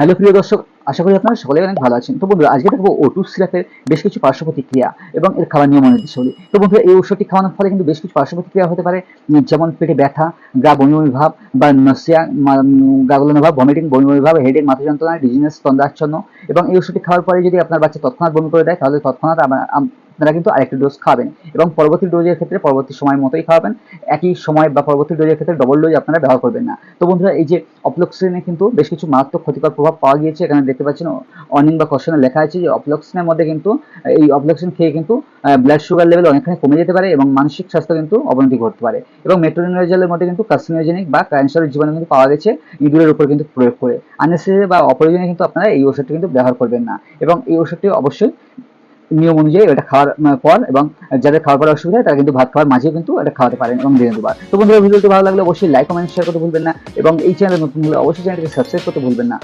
Hello প্রিয় দর্শক, আশা করি আপনারা সকলে অনেক ভালো আছেন। তো বন্ধুরা, আজকে দেখব ওটু সিরাপের বেশ কিছু পার্শ্ব প্রতিক্রিয়া এবং এর খাওয়ার নিয়ম নির্দেশাবলী তো বন্ধুরা, এই ওষুধটি খাওয়ানোর ফলে কিন্তু বেশ কিছু পার্শ্ব প্রতিক্রিয়া হতে পারে। যেমন পেটে ব্যথা, গা বমি ভাব, বা নসিয়া গা গোলানো ভাব ভমিটিং বমি ভাব হেডেক মাথা যন্ত্রণা ডিজিনেস তন্দ্রাচ্ছন্ন। এবং এই ওষুধটি খাওয়ার পরে যদি আপনার বাচ্চা তৎক্ষণাৎ বমি করে দেয়, তাহলে তৎক্ষণাৎ আপনারা কিন্তু আরেকটি ডোজ খাবেন এবং পরবর্তী ডোজের ক্ষেত্রে পরবর্তী সময় মতোই খাওয়াবেন। একই সময় বা পরবর্তী ডোজের ক্ষেত্রে ডবল ডোজ আপনারা ব্যবহার করবেন না। তো বন্ধুরা, এই যে অপ্লক্সিনে কিন্তু বেশ কিছু মারাত্মক ক্ষতিকর প্রভাব পাওয়া গিয়েছে। এখানে দেখতে পাচ্ছেন অনিং বা কোশ্চেনে লেখা আছে যে অপ্লক্সিনের মধ্যে কিন্তু, এই অপ্লক্সিন খেয়ে কিন্তু ব্লাড সুগার লেভেল অনেকখানি কমে যেতে পারে এবং মানসিক স্বাস্থ্য কিন্তু অবনতি ঘটতে পারে। এবং মেট্রোনিনোজেলের মধ্যে কিন্তু কার্সিনোজেনিক বা ক্যান্সারের জীবাণু কিন্তু পাওয়া গেছে ইঁদুরের উপর কিন্তু প্রয়োগ করে। আননেসেসারি বা অপ্রয়োজনীয় কিন্তু আপনারা এই ওষুধটি কিন্তু ব্যবহার করবেন না। এবং এই ওষুধটি অবশ্যই নিয়ম অনুযায়ী এটা খাওয়ার পর এবং যাদের খাওয়ার পর অসুবিধা তারা কিন্তু ভাত খাওয়ার মাঝে কিন্তু এটা খাওয়াতে পারেন এবং দিনে দুবার তো বন্ধুরা, ভিডিওটি ভালো লাগলে অবশ্যই লাইক কমেন্ট শেয়ার করতে ভুলবেন না এবং এই চ্যানেলে নতুন হলে অবশ্যই চ্যানেলটিকে সাবস্ক্রাইব করতে ভুলবেন না।